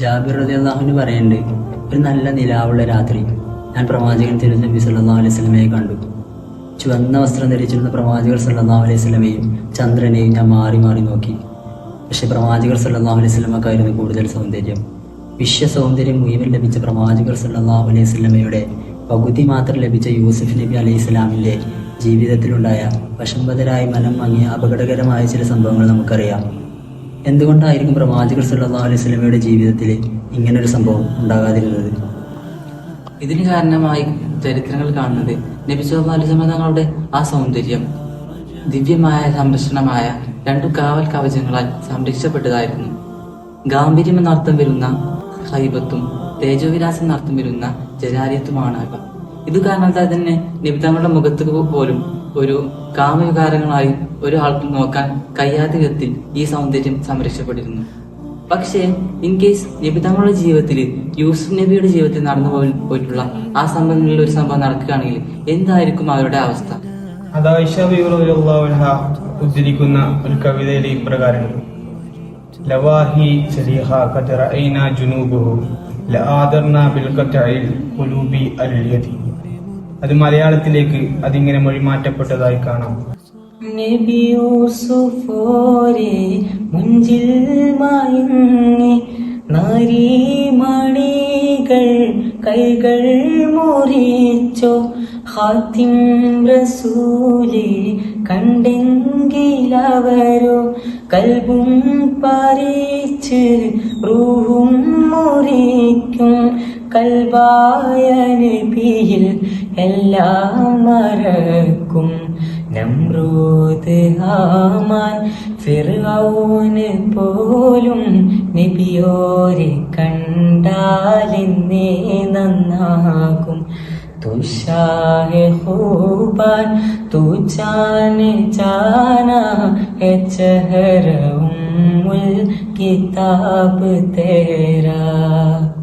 ജാബിർ റളിയല്ലാഹുവിന് പറയുന്നുണ്ട് ഒരു നല്ല നിലാവുള്ള രാത്രി ഞാൻ പ്രവാചകൻ തിരുനബി സല്ലാ അലൈഹി സ്വലമയെ കണ്ടു. ചുവന്ന വസ്ത്രം ധരിച്ചിരുന്ന പ്രവാചകർ സല്ലാ അലൈഹി സ്വലമയും ചന്ദ്രനെയും ഞാൻ മാറി മാറി നോക്കി. പക്ഷേ പ്രവാചകർ സല്ലാ അലൈഹി സ്വലമക്കായിരുന്നു കൂടുതൽ സൗന്ദര്യം. വിശ്വ സൗന്ദര്യം മുഴുവൻ ലഭിച്ച പ്രവാചകർ സല്ലാ അലൈഹി സ്വലമയുടെ പകുതി മാത്രം ലഭിച്ച യൂസഫ് നബി അലൈഹി സ്വലാമിന്റെ ജീവിതത്തിലുണ്ടായ വശംബദരായി മനം മങ്ങിയ അപകടകരമായ ചില സംഭവങ്ങൾ നമുക്കറിയാം. എന്തുകൊണ്ടായിരിക്കും പ്രവാചകർ സല്ലല്ലാഹു അലൈഹി സ്വലമയുടെ ജീവിതത്തിൽ ഇങ്ങനെ ഒരു സംഭവം ഉണ്ടാകാതിരുന്നത്? ഇതിന് കാരണമായി ചരിത്രങ്ങൾ കാണുന്നത് നബി സല്ലല്ലാഹു അലൈഹി സ്വലമ തങ്ങളുടെ ആ സൗന്ദര്യം ദിവ്യമായ സംരക്ഷണമായ രണ്ടു കാവൽ കവചങ്ങളാൽ സംരക്ഷിക്കപ്പെട്ടതായിരുന്നു. ഗാംഭീര്യം എന്നർത്ഥം വരുന്ന ഹൈബത്തും തേജോവിലാസം എന്നർത്ഥം വരുന്ന ജലാലിയത്തുമാണ് അവ. ഇത് കാരണത്താൽ തന്നെ നിബിതങ്ങളുടെ മുഖത്ത് പോലും ഒരു കാമവികാരങ്ങളായി ഒരാൾക്ക് നോക്കാൻ കഴിയാത്ത വിധത്തിൽ ഈ സൗന്ദര്യം സംരക്ഷപ്പെട്ടിരുന്നു പക്ഷേ ഇൻ കേസ് നിബിതങ്ങളുടെ ജീവിതത്തിൽ യൂസുഫ് നബിയുടെ ജീവിതത്തിൽ നടന്നു പോയി- പോയിട്ടുള്ള ആ സംഭവങ്ങളിൽ ഒരു സംഭവം നടക്കുകയാണെങ്കിൽ എന്തായിരിക്കും അവരുടെ അവസ്ഥ? ഉദ്ധരിക്കുന്ന ഒരു കവിതയിലെ ഇപ്രകാരമുണ്ട് ലവാഹി ബിൽ ഖുലൂബി അത് മലയാളത്തിലേക്ക് അതിങ്ങനെ മൊഴിമാറ്റപ്പെട്ടതായി കാണാം. നബി യൂസുഫോരെ മുഞ്ചിൽ മയങ്ങി നാരീമണികൾ കൈകൾ മുറിച്ചോ. ഹാത്തിം റസൂലെ കണ്ടെങ്കിലവരോ. കൽബും പറിച്ച് കൽവായനബിയിൽ എല്ലാം മറക്കും. നമ്രൂത് ആമാൻ ഫിർഔന് പോലും നബിയോരെ കണ്ടാലിന്നേ നന്നാകും. തുഷാര ഹൂബാൻ കിതാബ് തേരാ.